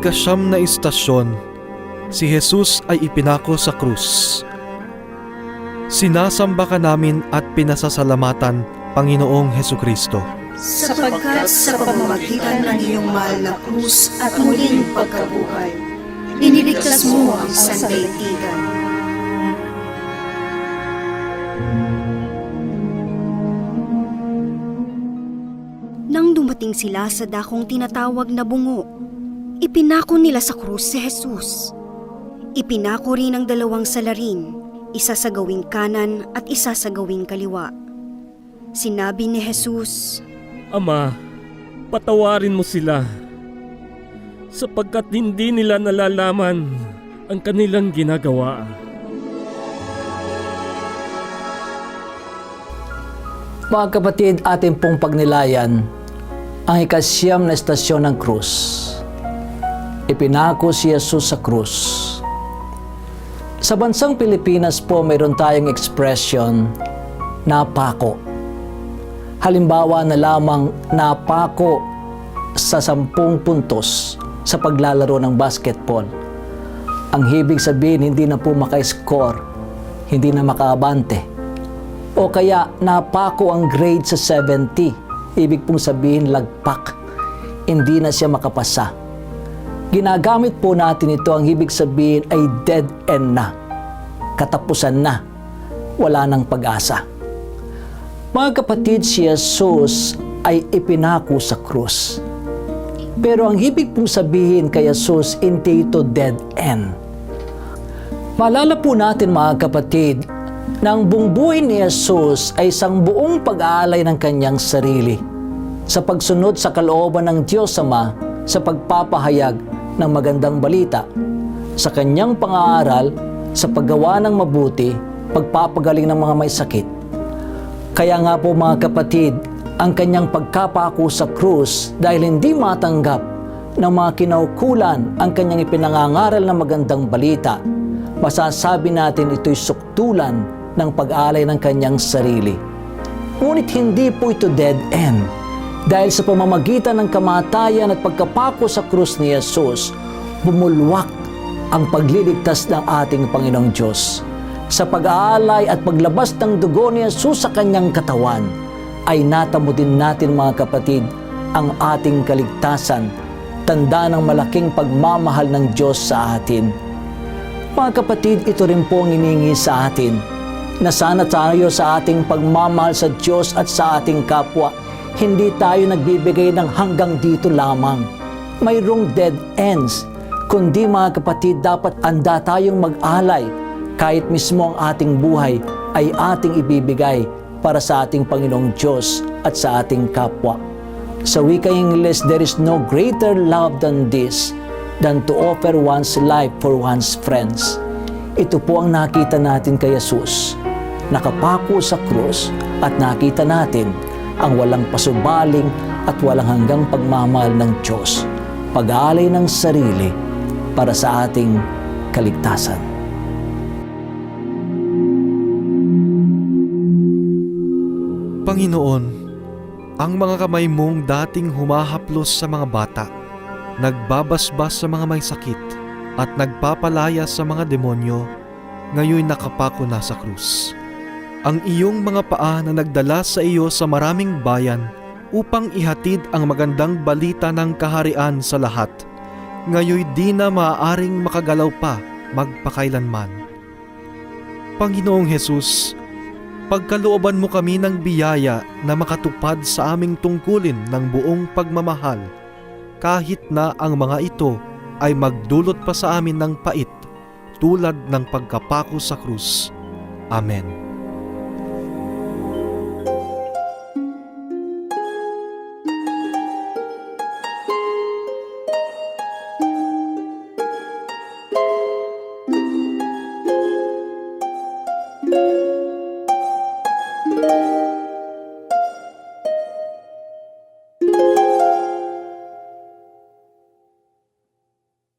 Ikasyam na istasyon, si Jesus ay ipinako sa krus. Sinasamba ka namin at pinasasalamatan, Panginoong Heso Kristo. sapagkat sa pamamagitan ng iyong mahal na krus at muling pagkabuhay, iniligtas mo ang sandaigdigan. Nang dumating sila sa dakong tinatawag na bungo, ipinako nila sa krus si Jesus. Ipinako rin ang dalawang salarin, isa sa gawing kanan at isa sa gawing kaliwa. Sinabi ni Jesus, Ama, patawarin mo sila sapagkat hindi nila nalalaman ang kanilang ginagawa. Mga kapatid, ating pong pagnilayan ang ikasyam na estasyon ng krus. Ipinako si Jesus sa krus. Sa bansang Pilipinas po, mayroon tayong expression, napako. Halimbawa na lamang napako sa sampung puntos sa paglalaro ng basketball. Ang hibig sabihin, hindi na po maka-score, hindi na makaabante o kaya napako ang grade sa 70. Ibig pong sabihin lagpak. Hindi na siya makapasa. Ginagamit po natin ito ang ibig sabihin ay dead end na. Katapusan na. Wala nang pag-asa. Mga kapatid, si Jesus ay ipinako sa krus. Pero ang ibig pong sabihin kay Jesus, hindi ito dead end. Maalala po natin mga kapatid, na ang buong buhay ni Jesus ay isang buong pag-aalay ng kanyang sarili sa pagsunod sa kalooban ng Diyos Ama sa pagpapahayag ng magandang balita, sa kanyang pang-aaral, sa paggawa ng mabuti, pagpapagaling ng mga may sakit. Kaya nga po mga kapatid, ang kanyang pagkapako sa krus dahil hindi matanggap ng mga kinaukulan ang kanyang ipinangangaral na magandang balita, masasabi natin ito'y suktulan ng pag-alay ng kanyang sarili. Ngunit hindi po ito dead end. Dahil sa pamamagitan ng kamatayan at pagkapako sa krus ni Jesus, bumulwak ang pagliligtas ng ating Panginoong Diyos. Sa pag-aalay at paglabas ng dugo ni Jesus sa kanyang katawan, ay natamo din natin mga kapatid ang ating kaligtasan, tanda ng malaking pagmamahal ng Diyos sa atin. Mga kapatid, ito rin po ang iningi sa atin na sana tayo sa ating pagmamahal sa Diyos at sa ating kapwa, hindi tayo nagbibigay ng hanggang dito lamang. Mayroong dead ends, kundi mga kapatid, dapat anda tayong mag-alay kahit mismo ang ating buhay ay ating ibibigay para sa ating Panginoong Diyos at sa ating kapwa. Sa wikang Ingles, there is no greater love than this, than to offer one's life for one's friends. Ito po ang nakita natin kay Jesus. Nakapako sa krus at nakita natin ang walang pasubaling at walang hanggang pagmamahal ng Diyos. Pag-aalay ng sarili para sa ating kaligtasan. Panginoon, ang mga kamay mong dating humahaplos sa mga bata, nagbabasbas sa mga may sakit, at nagpapalaya sa mga demonyo, ngayon nakapako na sa krus. Ang iyong mga paa na nagdala sa iyo sa maraming bayan upang ihatid ang magandang balita ng kaharian sa lahat, ngayon di na maaaring makagalaw pa magpakailanman. Panginoong Hesus, pagkalooban mo kami ng biyaya na makatupad sa aming tungkulin ng buong pagmamahal, kahit na ang mga ito ay magdulot pa sa amin ng pait tulad ng pagkapako sa krus. Amen.